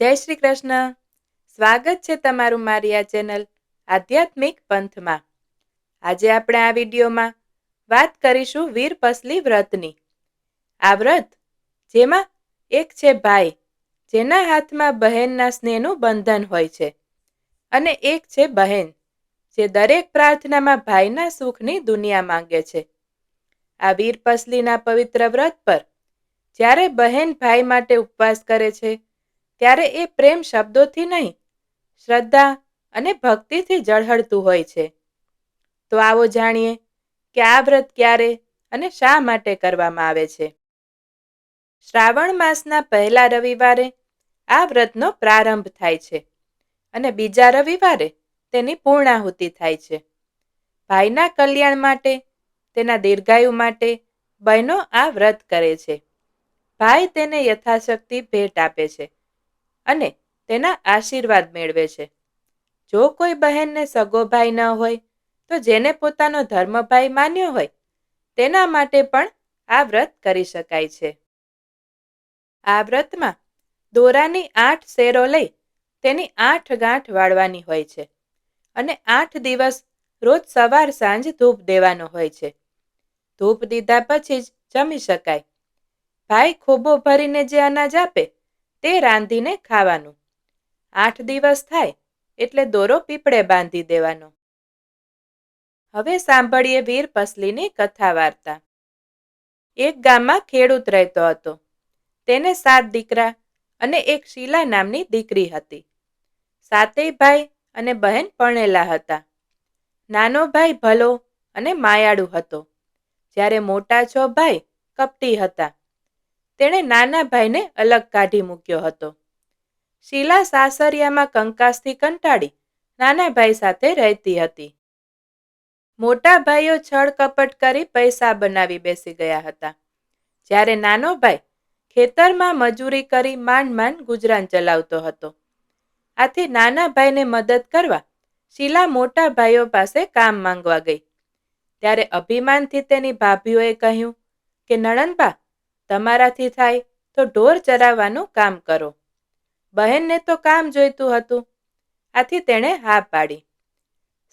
જય શ્રી કૃષ્ણ. સ્વાગત છે તમારું મારી આ ચેનલ આધ્યાત્મિક પંથમાં. આજે આપણે આ વિડીયોમાં વાત કરીશું વીર પસલી વ્રતની. આ વ્રત જેમાં એક છે ભાઈ, જેના હાથમાં બહેનના સ્નેહનું બંધન હોય છે, અને એક છે બહેન, જે દરેક પ્રાર્થનામાં ભાઈના સુખની દુનિયા માંગે છે. આ વીર પસલીના પવિત્ર વ્રત પર જ્યારે બહેન ભાઈ માટે ઉપવાસ કરે છે ત્યારે એ પ્રેમ શબ્દોથી નહીં, શ્રદ્ધા અને ભક્તિથી ઝળહળતું હોય છે. તો આવો જાણીએ કે આ વ્રત ક્યારે અને શા માટે કરવામાં આવે છે. શ્રાવણ માસના પહેલા રવિવારે આ વ્રતનો પ્રારંભ થાય છે અને બીજા રવિવારે તેની પૂર્ણાહુતિ થાય છે. ભાઈના કલ્યાણ માટે, તેના દીર્ઘાયુ માટે બહેનો આ વ્રત કરે છે. ભાઈ તેને યથાશક્તિ ભેટ આપે છે. અને તેના આશીર્વાદ મેળવે છે. જો કોઈ બહેનને સગો ભાઈ ન હોય, તો જેને પોતાનો ધર્મભાઈ માન્યો હોય, તેના માટે પણ આ વ્રત કરી શકાય છે. આ વ્રતમાં દોરાની આઠ શેરો લઈ તેની આઠ ગાંઠ વાળવાની હોય છે અને આઠ દિવસ રોજ સવાર સાંજ ધૂપ દેવાનો હોય છે. ધૂપ દીધા પછી જ જમી શકાય. ભાઈ ખોબો ભરીને જે અનાજ આપે તે રાંધીને ખાવાનું. આઠ દિવસ થાય, એટલે દોરો પીપળે બાંધી દેવાનો. હવે સાંભળીએ વીર પસલીની કથા વાર્તા. એક ગામમાં ખેડૂત રહેતો હતો. તેને સાત દીકરા અને એક શીલા નામની દીકરી હતી. સાતેય ભાઈ અને બહેન પરણેલા હતા. નાનો ભાઈ ભલો અને માયાળુ હતો. જ્યારે મોટા છ ભાઈ કપટી હતા. તેણે નાના ભાઈને અલગ કાઢી મૂક્યો હતો. શીલા સાસરિયામાં કંકાસથી કંટાળી નાના ભાઈ સાથે રહેતી હતી. મોટા ભાઈઓ છળ કપટ કરી પૈસા બનાવી બેસી ગયા હતા. જ્યારે નાનો ભાઈ ખેતરમાં મજૂરી કરી માંડ માંડ ગુજરાન ચલાવતો હતો. આથી નાના ભાઈને મદદ કરવા શીલા મોટા ભાઈઓ પાસે કામ માંગવા ગઈ. ત્યારે અભિમાનથી તેની ભાભીઓએ કહ્યું કે, નણંદબા તમારાથી થાય તો ઢોર ચરાવવાનું કામ કરો. બહેનને તો કામ જોઈતું હતું. આથી તેણે હા પાડી.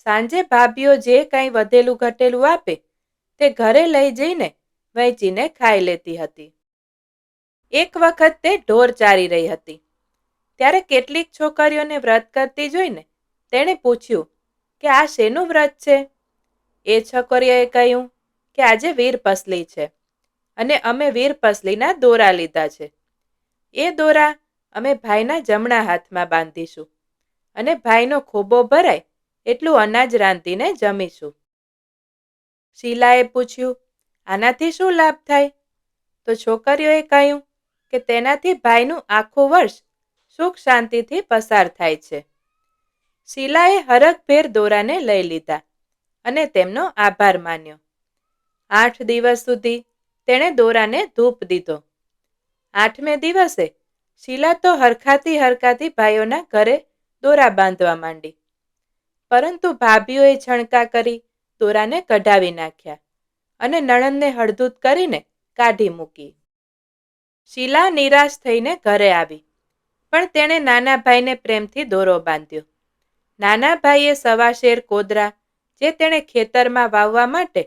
સાંજે ભાભીઓ જે કાંઈ વધેલું ઘટેલું આપે, તે ઘરે લઈ જઈને વહેંચીને ખાઈ લેતી હતી. એક વખત તે ઢોર ચારી રહી હતી. ત્યારે કેટલીક છોકરીઓને વ્રત કરતી જોઈને તેણે પૂછ્યું કે આ શેનું વ્રત છે? એ છોકરીઓએ કહ્યું કે આજે વીર પસલી છે. અને અમે વીર પસલીના દોરા લીધા છે. એ દોરા અમે ભાઈના જમણા હાથમાં બાંધીશું અને ભાઈનો ખોબો ભરાય એટલું અનાજ રાંધીને જમીશું. શીલાએ પૂછ્યું, આનાથી શું લાભ થાય? તો છોકરીઓએ કહ્યું કે, તેનાથી ભાઈનું આખું વર્ષ સુખ શાંતિથી પસાર થાય છે. શીલાએ હરખભેર દોરાને લઈ લીધા અને તેમનો આભાર માન્યો. આઠ દિવસ સુધી તેણે દોરાને ધૂપ દીધો. આઠમે દિવસે શીલા તો હરખાતી હરખાતી ભાઈઓના ઘરે દોરા બાંધવા માંડી. પરંતુ ભાભીઓએ છણકા કરી દોરાને કઢાવી નાખ્યા અને નણંદને હળદૂત કરીને કાઢી મૂકી. શીલા નિરાશ થઈને ઘરે આવી, પણ તેણે નાના ભાઈને પ્રેમથી દોરો બાંધ્યો. નાના ભાઈએ સવા શેર કોદરા જે તેણે ખેતરમાં વાવવા માટે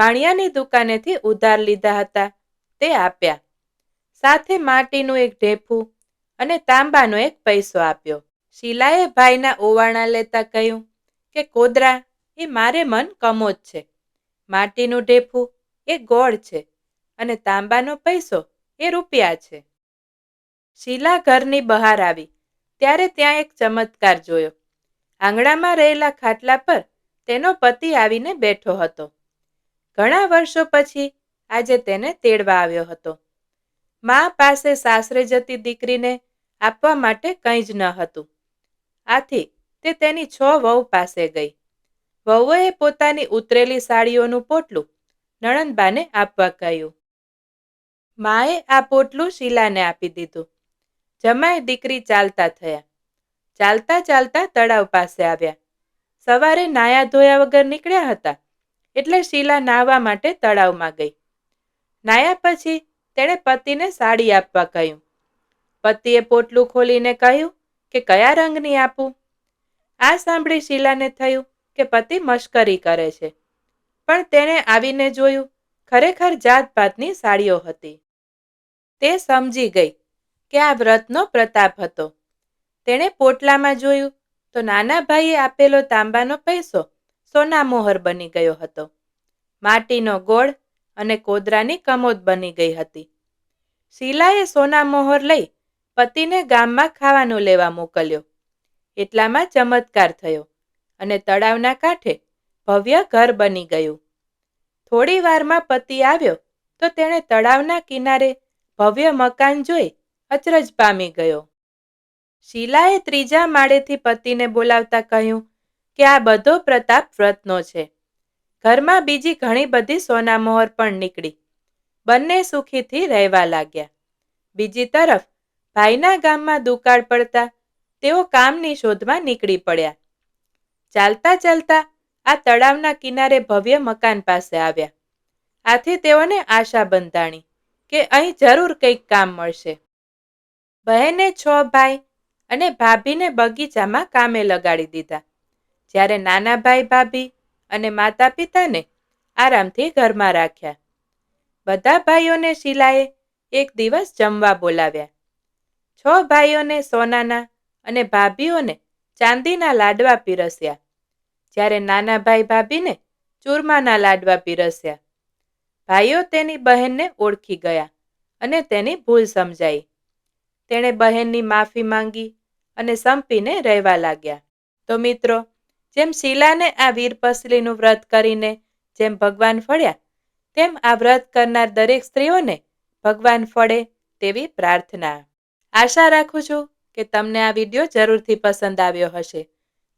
વાણિયાની દુકાનેથી ઉધાર લીધા હતા. તે આપ્યા. સાથે માટીનું એક ઢેફું અને તાંબાનો એક પૈસો આપ્યો. શીલાએ ભાઈના ઓવાણા લેતા કહ્યું કે, કોદરા, એ મારે મન કમોજ છે. માટીનું ઢેફું એ ગોળ છે અને તાંબાનો પૈસો એ રૂપિયા છે. શીલા ઘરની બહાર આવી. ત્યારે ત્યાં એક ચમત્કાર જોયો. આંગણામાં રહેલા ખાટલા પર તેનો પતિ આવીને બેઠો હતો. ઘણા વર્ષો પછી આજે તેને તેડવા આવ્યો હતો. મા પાસે સાસરે જતી દીકરીને આપવા માટે કંઈ જ ન હતું. આથી તે તેની છ વહુ પાસે ગઈ. વહુએ પોતાની ઉતરેલી સાડીઓનું પોટલું નણંદબાને આપવા કહ્યું. માએ આ પોટલું શીલાને આપી દીધું. જમાય દીકરી ચાલતા થયા. ચાલતા ચાલતા તળાવ પાસે આવ્યા. સવારે નાયા ધોયા વગર નીકળ્યા હતા. એટલે શીલા નાહવા માટે તળાવમાં ગઈ. નાયા પછી તેણે પતિને સાડી આપવા કહ્યું. પતિએ પોટલું ખોલીને કહ્યું કે કયા રંગની આપું? આ સાંભળી શીલાને થયું કે પતિ મશ્કરી કરે છે. પણ તેણે આવીને જોયું ખરેખર જાતપાતની સાડીઓ હતી. તે સમજી ગઈ કે આ વ્રતનો પ્રતાપ હતો. તેણે પોટલામાં જોયું તો નાના ભાઈએ આપેલો તાંબાનો પૈસો સોના મોહર બની ગયો હતો. માટીનો ગોળ અને કોદરાની કમોદ બની ગઈ હતી. શીલાએ સોનામોહર લઈ પતિને ગામમાં ખાવાનું લેવા મોકલ્યો. એટલામાં ચમત્કાર થયો અને તળાવના કાંઠે ભવ્ય ઘર બની ગયું. થોડી વારમાં પતિ આવ્યો તો તેણે તળાવના કિનારે ભવ્ય મકાન જોઈ અચરજ પામી ગયો. શીલાએ ત્રીજા માળેથી પતિને બોલાવતા કહ્યું કે આ બધો પ્રતાપ વ્રતનો છે. ઘરમાં બીજી ઘણી બધી સોનામોહર પણ નીકળી. બંને સુખીથી રહેવા લાગ્યા. બીજી તરફ ભાઈના ગામમાં દુકાળ પડતા તેઓ કામની શોધમાં નીકળી પડ્યા. ચાલતા ચાલતા આ તળાવના કિનારે ભવ્ય મકાન પાસે આવ્યા. આથી તેઓને આશા બંધાણી કે અહીં જરૂર કંઈક કામ મળશે. બહેને છ ભાઈ અને ભાભીને બગીચામાં કામે લગાડી દીધા. જ્યારે નાના ભાઈ ભાભી અને માતા પિતાને આરામથી ઘરમાં રાખ્યા. બધા ભાઈઓને શીલાએ એક દિવસ જમવા બોલાવ્યા. છ ભાઈઓને સોનાના અને ભાભીઓને ચાંદીના લાડવા પીરસ્યા. જ્યારે નાના ભાઈ ભાભીને ચૂરમાના લાડવા પીરસ્યા. ભાઈઓ તેની બહેનને ઓળખી ગયા અને તેની ભૂલ સમજાઈ. તેણે બહેનની માફી માંગી અને સંપીને રહેવા લાગ્યા. તો મિત્રો જેમ શીલાને આ વીરપસલીનું વ્રત કરીને જેમ ભગવાન ફળ્યા, તેમ આ વ્રત કરનાર દરેક સ્ત્રીઓને ભગવાન ફળે તેવી પ્રાર્થના. આશા રાખું છું કે તમને આ વીડિયો જરૂરથી પસંદ આવ્યો હશે.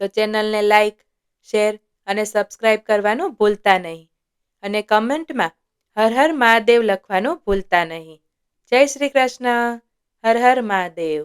તો ચેનલને લાઈક, શેર અને સબસ્ક્રાઈબ કરવાનું ભૂલતા નહીં. અને કમેન્ટમાં હર હર મહાદેવ લખવાનું ભૂલતા નહીં. જય શ્રી કૃષ્ણ. હર હર મહાદેવ.